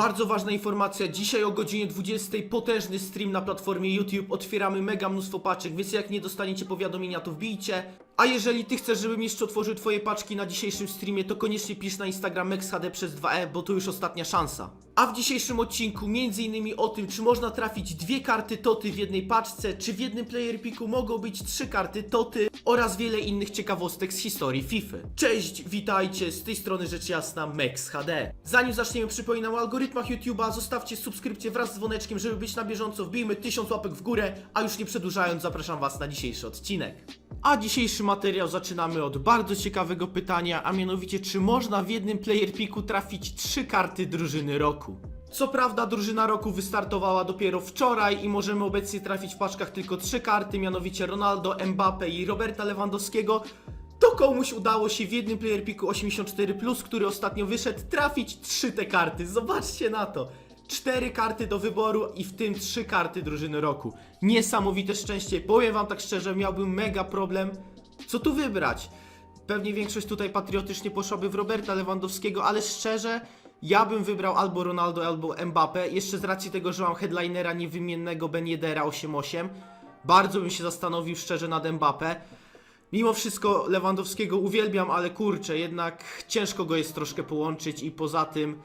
Bardzo ważna informacja, dzisiaj o godzinie 20 potężny stream na platformie YouTube, otwieramy mega mnóstwo paczek, więc jak nie dostaniecie powiadomienia to wbijcie. A jeżeli ty chcesz, żebym jeszcze otworzył twoje paczki na dzisiejszym streamie, to koniecznie pisz na Instagram MexHD przez 2E, bo to już ostatnia szansa. A w dzisiejszym odcinku innymi o tym, czy można trafić dwie karty Toty w jednej paczce, czy w jednym player picku mogą być trzy karty Toty oraz wiele innych ciekawostek z historii FIFA. Cześć, witajcie, z tej strony rzecz jasna Mex HD. Zanim zaczniemy, przypominam o algorytmach YouTube'a, zostawcie subskrypcję wraz z dzwoneczkiem, żeby być na bieżąco, wbijmy 1000 łapek w górę, a już nie przedłużając, zapraszam was na dzisiejszy odcinek. A dzisiejszy materiał zaczynamy od bardzo ciekawego pytania, a mianowicie czy można w jednym player picku trafić trzy karty drużyny roku? Co prawda drużyna roku wystartowała dopiero wczoraj i możemy obecnie trafić w paczkach tylko trzy karty, mianowicie Ronaldo, Mbappe i Roberta Lewandowskiego. To komuś udało się w jednym player picku 84, który ostatnio wyszedł, trafić trzy te karty. Zobaczcie na to. Cztery karty do wyboru i w tym trzy karty drużyny roku. Niesamowite szczęście. Powiem wam tak szczerze, miałbym mega problem, co tu wybrać. Pewnie większość tutaj patriotycznie poszłaby w Roberta Lewandowskiego, ale szczerze, ja bym wybrał albo Ronaldo, albo Mbappe. Jeszcze z racji tego, że mam headlinera niewymiennego Ben Yedera 8-8. Bardzo bym się zastanowił szczerze nad Mbappe. Mimo wszystko Lewandowskiego uwielbiam, ale kurczę, jednak ciężko go jest troszkę połączyć i poza tym,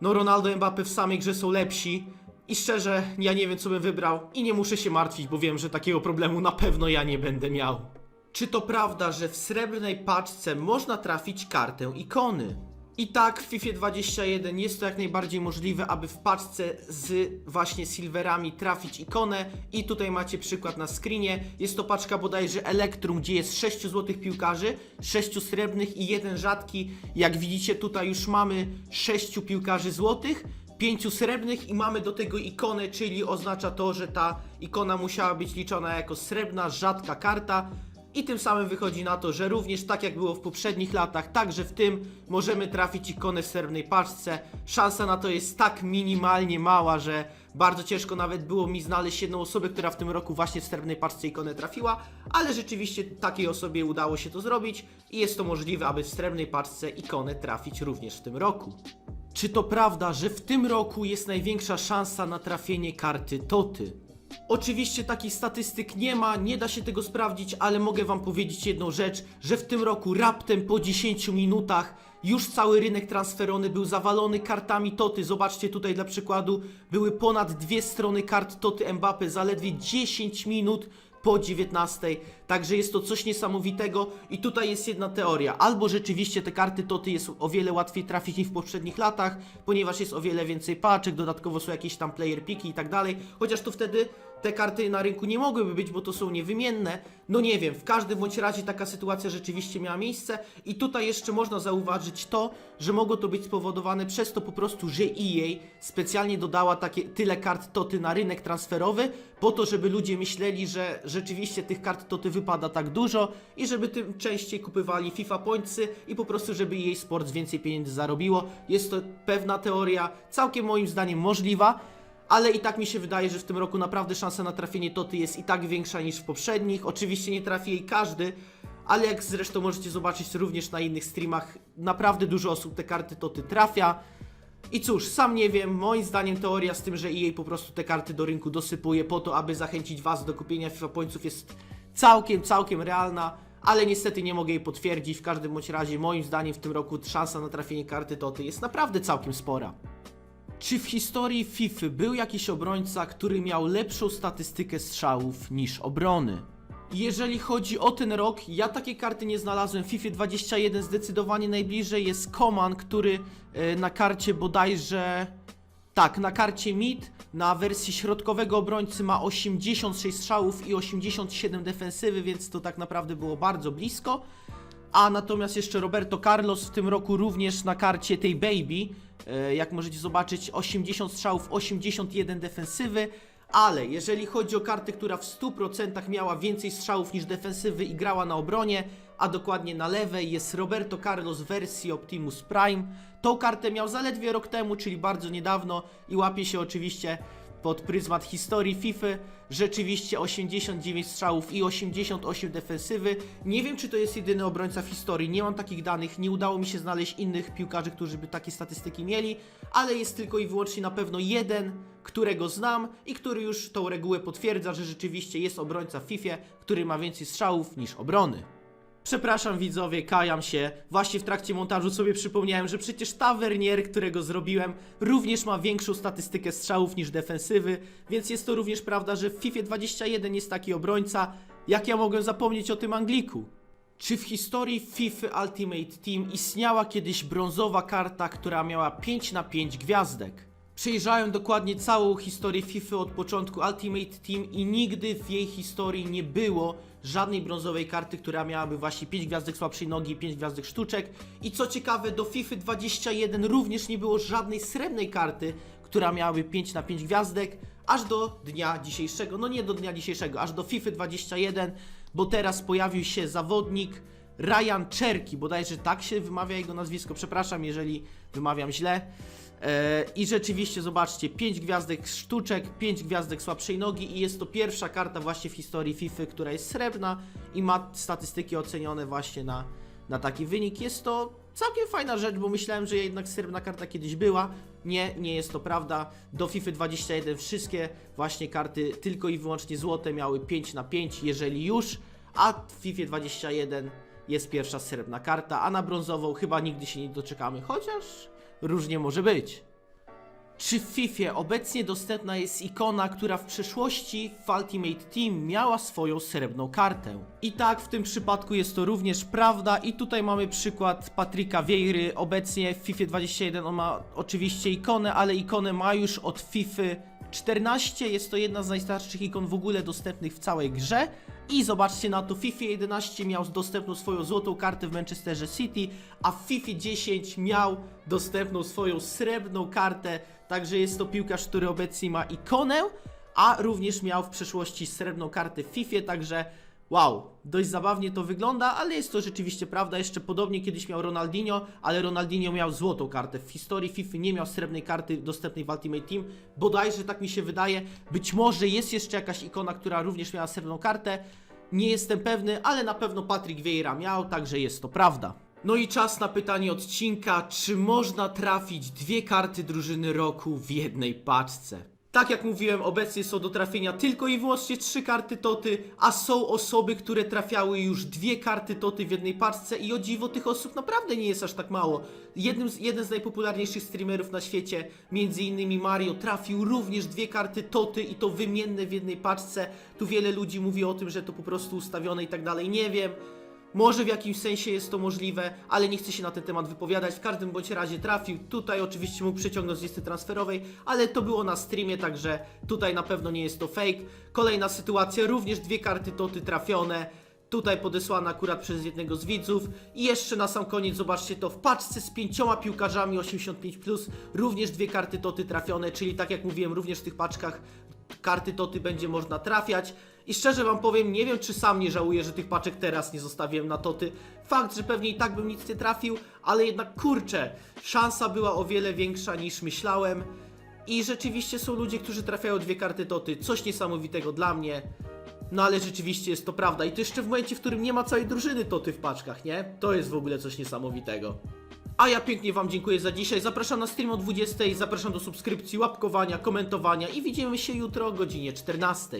no Ronaldo i Mbappe w samej grze są lepsi i szczerze, ja nie wiem co bym wybrał i nie muszę się martwić, bo wiem, że takiego problemu na pewno ja nie będę miał. Czy to prawda, że w srebrnej paczce można trafić kartę ikony? I tak w FIFA 21 jest to jak najbardziej możliwe, aby w paczce z właśnie silverami trafić ikonę i tutaj macie przykład na screenie. Jest to paczka bodajże Electrum, gdzie jest 6 złotych piłkarzy, 6 srebrnych i jeden rzadki. Jak widzicie tutaj już mamy 6 piłkarzy złotych, 5 srebrnych i mamy do tego ikonę, czyli oznacza to, że ta ikona musiała być liczona jako srebrna, rzadka karta. I tym samym wychodzi na to, że również tak jak było w poprzednich latach, także w tym możemy trafić ikonę w srebrnej paczce. Szansa na to jest tak minimalnie mała, że bardzo ciężko nawet było mi znaleźć jedną osobę, która w tym roku właśnie w srebrnej paczce ikonę trafiła, ale rzeczywiście takiej osobie udało się to zrobić i jest to możliwe, aby w srebrnej paczce ikonę trafić również w tym roku. Czy to prawda, że w tym roku jest największa szansa na trafienie karty Toty? Oczywiście takich statystyk nie ma, nie da się tego sprawdzić, ale mogę wam powiedzieć jedną rzecz, że w tym roku raptem po 10 minutach już cały rynek transferony był zawalony kartami Toty. Zobaczcie tutaj dla przykładu, były ponad dwie strony kart Toty Mbappe, zaledwie 10 minut po 19. Także jest to coś niesamowitego i tutaj jest jedna teoria. Albo rzeczywiście te karty Toty jest o wiele łatwiej trafić niż w poprzednich latach, ponieważ jest o wiele więcej paczek, dodatkowo są jakieś tam player piki i tak dalej. Chociaż to wtedy te karty na rynku nie mogłyby być, bo to są niewymienne. No nie wiem, w każdym bądź razie taka sytuacja rzeczywiście miała miejsce i tutaj jeszcze można zauważyć to, że mogło to być spowodowane przez to po prostu, że EA specjalnie dodała takie tyle kart Toty na rynek transferowy, po to, żeby ludzie myśleli, że rzeczywiście tych kart Toty wypada tak dużo i żeby tym częściej kupywali FIFA Pointsy i po prostu, żeby EA Sports więcej pieniędzy zarobiło. Jest to pewna teoria, całkiem moim zdaniem możliwa, ale i tak mi się wydaje, że w tym roku naprawdę szansa na trafienie Toty jest i tak większa niż w poprzednich. Oczywiście nie trafi jej każdy, ale jak zresztą możecie zobaczyć również na innych streamach, naprawdę dużo osób te karty Toty trafia. I cóż, sam nie wiem, moim zdaniem teoria z tym, że EA po prostu te karty do rynku dosypuje po to, aby zachęcić was do kupienia FIFA Pointsów jest całkiem, całkiem realna, ale niestety nie mogę jej potwierdzić. W każdym bądź razie, moim zdaniem w tym roku szansa na trafienie karty Toty jest naprawdę całkiem spora. Czy w historii FIFA był jakiś obrońca, który miał lepszą statystykę strzałów niż obrony? Jeżeli chodzi o ten rok, ja takiej karty nie znalazłem. W FIFA 21 zdecydowanie najbliżej jest Koman, który e, na karcie bodajże. Tak, na karcie mid na wersji środkowego obrońcy ma 86 strzałów i 87 defensywy, więc to tak naprawdę było bardzo blisko. A natomiast jeszcze Roberto Carlos w tym roku również na karcie tej Baby, e, jak możecie zobaczyć, 80 strzałów, 81 defensywy. Ale jeżeli chodzi o kartę, która w 100% miała więcej strzałów niż defensywy i grała na obronie, a dokładnie na lewej jest Roberto Carlos w wersji Optimus Prime. Tą kartę miał zaledwie rok temu, czyli bardzo niedawno i łapie się oczywiście pod pryzmat historii FIFA. Rzeczywiście 89 strzałów i 88 defensywy. Nie wiem, czy to jest jedyny obrońca w historii, nie mam takich danych, nie udało mi się znaleźć innych piłkarzy, którzy by takie statystyki mieli, ale jest tylko i wyłącznie na pewno jeden, którego znam i który już tą regułę potwierdza, że rzeczywiście jest obrońca w FIFA, który ma więcej strzałów niż obrony. Przepraszam widzowie, kajam się. Właśnie w trakcie montażu sobie przypomniałem, że przecież Tavernier, którego zrobiłem, również ma większą statystykę strzałów niż defensywy, więc jest to również prawda, że w FIFA 21 jest taki obrońca. Jak ja mogłem zapomnieć o tym Angliku? Czy w historii FIFA Ultimate Team istniała kiedyś brązowa karta, która miała 5 na 5 gwiazdek? Przejrzałem dokładnie całą historię FIFA od początku Ultimate Team i nigdy w jej historii nie było żadnej brązowej karty, która miałaby właśnie 5 gwiazdek słabszej nogi i 5 gwiazdek sztuczek. I co ciekawe, do FIFA 21 również nie było żadnej srebrnej karty, która miałaby 5 na 5 gwiazdek, aż do dnia dzisiejszego. No nie do dnia dzisiejszego, aż do FIFA 21, bo teraz pojawił się zawodnik Ryan Czerki, bodajże tak się wymawia jego nazwisko. Przepraszam, jeżeli wymawiam źle. I rzeczywiście, zobaczcie, 5 gwiazdek sztuczek, 5 gwiazdek słabszej nogi i jest to pierwsza karta właśnie w historii FIFA, która jest srebrna i ma statystyki ocenione właśnie na, na taki wynik. Jest to całkiem fajna rzecz, bo myślałem, że jednak srebrna karta kiedyś była. Nie, nie jest to prawda. Do FIFA 21 wszystkie właśnie karty tylko i wyłącznie złote miały 5 na 5, jeżeli już, a w FIFA 21 jest pierwsza srebrna karta, a na brązową chyba nigdy się nie doczekamy, chociaż różnie może być. Czy w FIFA obecnie dostępna jest ikona, która w przeszłości w Ultimate Team miała swoją srebrną kartę? I tak, w tym przypadku jest to również prawda i tutaj mamy przykład Patryka Wiejry. Obecnie w FIFA 21 on ma oczywiście ikonę, ale ikonę ma już od FIFA 14. Jest to jedna z najstarszych ikon w ogóle dostępnych w całej grze. I zobaczcie na to, FIFA 11 miał dostępną swoją złotą kartę w Manchesterze City, a FIFA 10 miał dostępną swoją srebrną kartę, także jest to piłkarz, który obecnie ma ikonę, a również miał w przeszłości srebrną kartę w FIFA, także wow, dość zabawnie to wygląda, ale jest to rzeczywiście prawda, jeszcze podobnie kiedyś miał Ronaldinho, ale Ronaldinho miał złotą kartę, w historii FIFA nie miał srebrnej karty dostępnej w Ultimate Team, bodajże tak mi się wydaje, być może jest jeszcze jakaś ikona, która również miała srebrną kartę, nie jestem pewny, ale na pewno Patrick Vieira miał, także jest to prawda. No i czas na pytanie odcinka, czy można trafić dwie karty drużyny roku w jednej paczce? Tak jak mówiłem, obecnie są do trafienia tylko i wyłącznie trzy karty Toty, a są osoby, które trafiały już dwie karty Toty w jednej paczce i o dziwo tych osób naprawdę nie jest aż tak mało. Jednym z, jeden z najpopularniejszych streamerów na świecie, między innymi Mario, trafił również dwie karty Toty i to wymienne w jednej paczce. Tu wiele ludzi mówi o tym, że to po prostu ustawione i tak dalej, nie wiem. Może w jakimś sensie jest to możliwe, ale nie chcę się na ten temat wypowiadać. W każdym bądź razie trafił. Tutaj oczywiście mógł przyciągnąć z listy transferowej, ale to było na streamie, także tutaj na pewno nie jest to fake. Kolejna sytuacja, również dwie karty toty trafione. Tutaj podesłane akurat przez jednego z widzów. I jeszcze na sam koniec zobaczcie to w paczce z pięcioma piłkarzami 85+, również dwie karty toty trafione, czyli tak jak mówiłem, również w tych paczkach karty toty będzie można trafiać. I szczerze wam powiem, nie wiem czy sam nie żałuję, że tych paczek teraz nie zostawiłem na toty. Fakt, że pewnie i tak bym nic nie trafił, ale jednak kurczę, szansa była o wiele większa niż myślałem. I rzeczywiście są ludzie, którzy trafiają dwie karty toty. Coś niesamowitego dla mnie. No ale rzeczywiście jest to prawda. I to jeszcze w momencie, w którym nie ma całej drużyny toty w paczkach, nie? To jest w ogóle coś niesamowitego. A ja pięknie Wam dziękuję za dzisiaj. Zapraszam na stream o 20. Zapraszam do subskrypcji, łapkowania, komentowania i widzimy się jutro o godzinie 14.